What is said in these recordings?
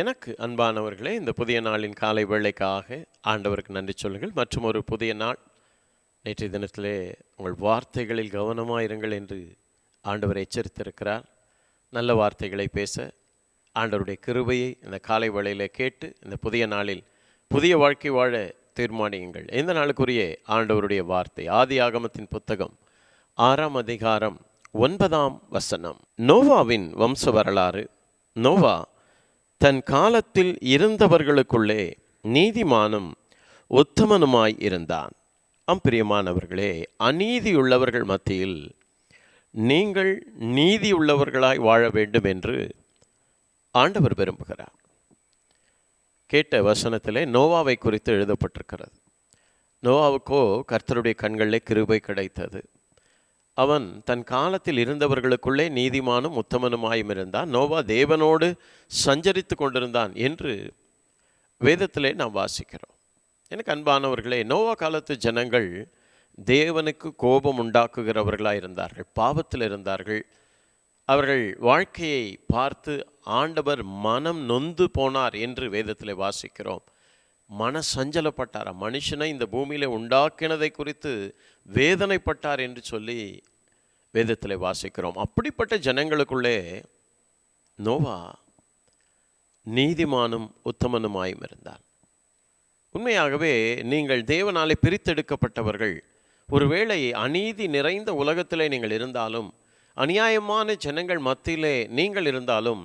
எனக்கு அன்பானவர்களே இந்த புதிய நாளின் காலை வேளைக்காக ஆண்டவருக்கு நன்றி சொல்லுங்கள். மற்றும் ஒரு புதிய நாள் நேற்றைய தினத்திலே உங்கள் வார்த்தைகளில் கவனமாக இருங்கள் என்று ஆண்டவர் எச்சரித்திருக்கிறார். நல்ல வார்த்தைகளை பேச ஆண்டவருடைய கிருபையை இந்த காலை வேளையிலே கேட்டு இந்த புதிய நாளில் புதிய வாழ்க்கை வாழ தீர்மானியுங்கள். இந்த நாளுக்குரிய ஆண்டவருடைய வார்த்தை ஆதி ஆகமத்தின் புத்தகம் ஆறாம் அதிகாரம் ஒன்பதாம் வசனம். நோவாவின் வம்ச வரலாறு. நோவா தன் காலத்தில் இருந்தவர்களுக்குள்ளே நீதிமானும் உத்தமனுமாய் இருந்தான். அம்பிரியமானவர்களே அநீதியுள்ளவர்கள் மத்தியில் நீங்கள் நீதியுள்ளவர்களாய் வாழ வேண்டும் என்று ஆண்டவர் விரும்புகிறார். கேட்ட வசனத்திலே நோவாவை குறித்து எழுதப்பட்டிருக்கிறது. நோவாவுக்கோ கர்த்தருடைய கண்களிலே கிருபை கிடைத்தது. அவன் தன் காலத்தில் இருந்தவர்களுக்குள்ளே நீதிமானும் உத்தமனுமாயும் இருந்தான். நோவா தேவனோடு சஞ்சரித்து கொண்டிருந்தான் என்று வேதத்திலே நாம் வாசிக்கிறோம். எனக்கு அன்பானவர்களே நோவா காலத்து ஜனங்கள் தேவனுக்கு கோபம் உண்டாக்குகிறவர்களாக இருந்தார்கள் பாவத்தில் இருந்தார்கள். அவர்கள் வாழ்க்கையை பார்த்து ஆண்டவர் மனம் நொந்து போனார் என்று வேதத்தில் வாசிக்கிறோம். மன சஞ்சலப்பட்டார்? மனுஷனை இந்த பூமியில உண்டாக்கினதை குறித்து வேதனைப்பட்டார் என்று சொல்லி வேதத்தில் வாசிக்கிறோம். அப்படிப்பட்ட ஜனங்களுக்குள்ளே நோவா நீதிமானும் உத்தமனுமாயும் இருந்தார். உண்மையாகவே நீங்கள் தேவனாலே பிரித்தெடுக்கப்பட்டவர்கள். ஒருவேளை அநீதி நிறைந்த உலகத்திலே நீங்கள் இருந்தாலும் அநியாயமான ஜனங்கள் மத்தியிலே நீங்கள் இருந்தாலும்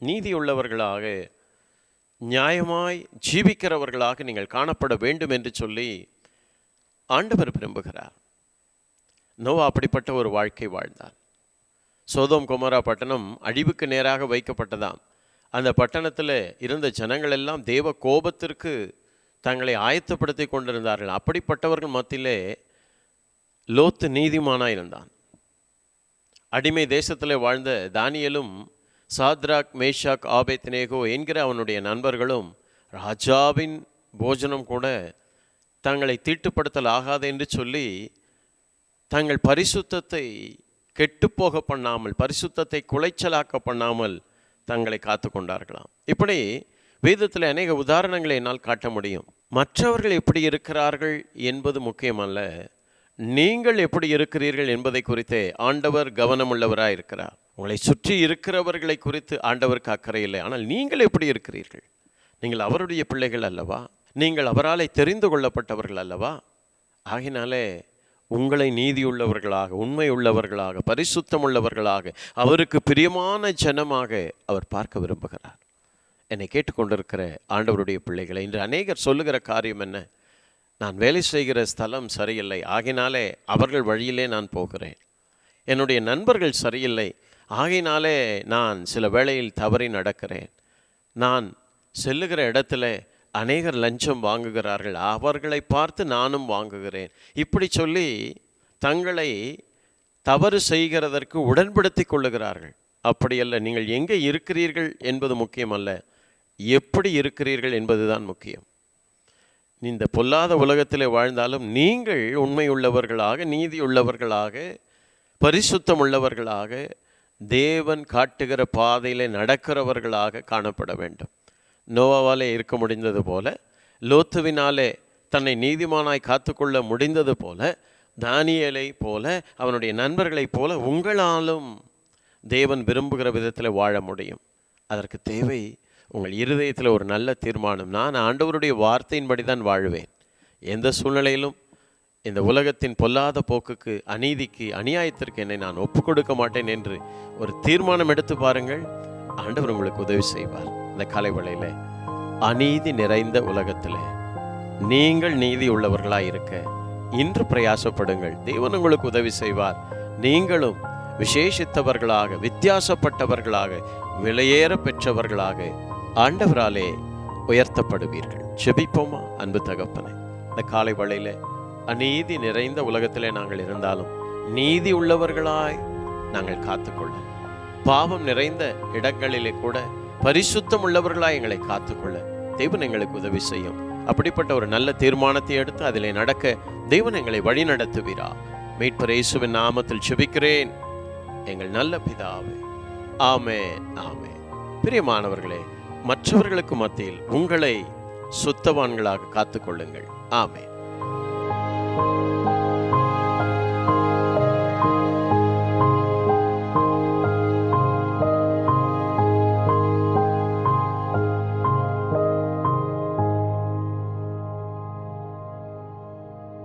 நீதியுள்ளவர்களாக நியாயமாய் ஜீவிக்கிறவர்களாக நீங்கள் காணப்பட வேண்டும் என்று சொல்லி ஆண்டவர் விரும்புகிறார். நோவா அப்படிப்பட்ட ஒரு வாழ்க்கை வாழ்ந்தார். சோதோம் குமாரா பட்டணம் அழிவுக்கு நேராக வைக்கப்பட்டதாம். அந்த பட்டணத்தில் இருந்த ஜனங்கள் எல்லாம் தேவ கோபத்திற்கு தங்களை ஆயத்தப்படுத்தி கொண்டிருந்தார்கள். அப்படிப்பட்டவர்கள் மத்தியிலே லோத்து நீதிமானாக இருந்தான். அடிமை தேசத்தில் வாழ்ந்த தானியலும் சாத்ராக் மேஷாக் ஆபேத்னேகோ என்கிற அவனுடைய நண்பர்களும் ராஜாவின் போஜனம் கூட தங்களை தீட்டுப்படுத்தல் ஆகாது என்று சொல்லி தங்கள் பரிசுத்தத்தை கெட்டுப்போக பண்ணாமல் பரிசுத்தத்தை குலைச்சலாக்க பண்ணாமல் தங்களை காத்து கொண்டார்களாம். இப்படி வேதத்தில் அநேக உதாரணங்களை என்னால் காட்ட முடியும். மற்றவர்கள் எப்படி இருக்கிறார்கள் என்பது முக்கியமல்ல. நீங்கள் எப்படி இருக்கிறீர்கள் என்பதை குறித்தே ஆண்டவர் கவனமுள்ளவராக இருக்கிறார். உங்களை சுற்றி இருக்கிறவர்களை குறித்து ஆண்டவருக்கு அக்கறை இல்லை. ஆனால் நீங்கள் எப்படி இருக்கிறீர்கள்? நீங்கள் அவருடைய பிள்ளைகள் அல்லவா? நீங்கள் அவராலே தெரிந்து கொள்ளப்பட்டவர்கள் அல்லவா? ஆகினாலே உங்களை நீதியுள்ளவர்களாக உண்மை உள்ளவர்களாக பரிசுத்தம் உள்ளவர்களாக அவருக்கு பிரியமான ஜனமாக அவர் பார்க்க விரும்புகிறார். என்னை கேட்டுக்கொண்டிருக்கிற ஆண்டவருடைய பிள்ளைகளை இன்று அநேகர் சொல்லுகிற காரியம் என்ன? நான் வேலை செய்கிற ஸ்தலம் சரியில்லை ஆகினாலே அவர்கள் வழியிலே நான் போகிறேன். என்னுடைய நண்பர்கள் சரியில்லை ஆகினாலே நான் சில வேளையில் தவறி நடக்கிறேன். நான் செல்லுகிற இடத்துல அநேகர் லஞ்சம் வாங்குகிறார்கள். அவர்களை பார்த்து நானும் வாங்குகிறேன். இப்படி சொல்லி தங்களை தவறு செய்கிறதற்கு உடன்படுத்தி கொள்ளுகிறார்கள். அப்படியல்ல நீங்கள் எங்கே இருக்கிறீர்கள் என்பது முக்கியமல்ல. எப்படி இருக்கிறீர்கள் என்பதுதான் முக்கியம். இந்த பொல்லாத உலகத்திலே வாழ்ந்தாலும் நீங்கள் உண்மை உள்ளவர்களாக நீதி உள்ளவர்களாக பரிசுத்தம் உள்ளவர்களாக தேவன் காட்டுகிற பாதையிலே நடக்கிறவர்களாக காணப்பட வேண்டும். நோவாவாலே இருக்க முடிந்தது போல லோத்துவினாலே தன்னை நீதிமானாய் காத்துக்கொள்ள முடிந்தது போல தானியலை போல அவனுடைய நண்பர்களைப் போல உங்களாலும் தேவன் விரும்புகிற விதத்தில் வாழ முடியும். அதற்கு தேவை உங்கள் இருதயத்தில் ஒரு நல்ல தீர்மானம். நான் ஆண்டவருடைய வார்த்தையின்படி தான் வாழ்வேன். எந்த சூழ்நிலையிலும் இந்த உலகத்தின் பொல்லாத போக்குக்கு அநீதிக்கு அநியாயத்திற்கு என்னை நான் ஒப்புக் கொடுக்க மாட்டேன் என்று ஒரு தீர்மானம் எடுத்து பாருங்கள். ஆண்டவர் உங்களுக்கு உதவி செய்வார். இந்த கலைவலையில் அநீதி நிறைந்த உலகத்தில். நீங்கள் நீதி உள்ளவர்களாக இருக்க. இன்று பிரயாசப்படுங்கள். தேவன் உங்களுக்கு உதவி செய்வார். நீங்களும் விசேஷித்தவர்களாக வித்தியாசப்பட்டவர்களாக விலையேற பெற்றவர்களாக ஆண்டவராலே உயர்த்தப்படுவீர்கள். செபிப்போமா அன்பு தகப்பனை இந்த காலை வழியில் அநீதி நிறைந்த உலகத்திலே நாங்கள் இருந்தாலும் நீதி உள்ளவர்களாய் நாங்கள் காத்துக்கொள்ள. பாவம் நிறைந்த இடங்களிலே கூட பரிசுத்தம் உள்ளவர்களாக எங்களை காத்துக்கொள்ள தேவன் எங்களுக்கு உதவி செய்யும். அப்படிப்பட்ட ஒரு நல்ல தீர்மானத்தை எடுத்து அதிலே நடக்க தேவன் எங்களை வழி நடத்துவீரா மீட்பர் இயேசுவின் நாமத்தில் செபிக்கிறேன் எங்கள் நல்ல பிதாவே. ஆமே ஆமே பிரியமானவர்களே மற்றவர்களுக்கு மத்தியில் உங்களை சுத்தவான்களாக காத்துக்கொள்ளுங்கள். ஆமே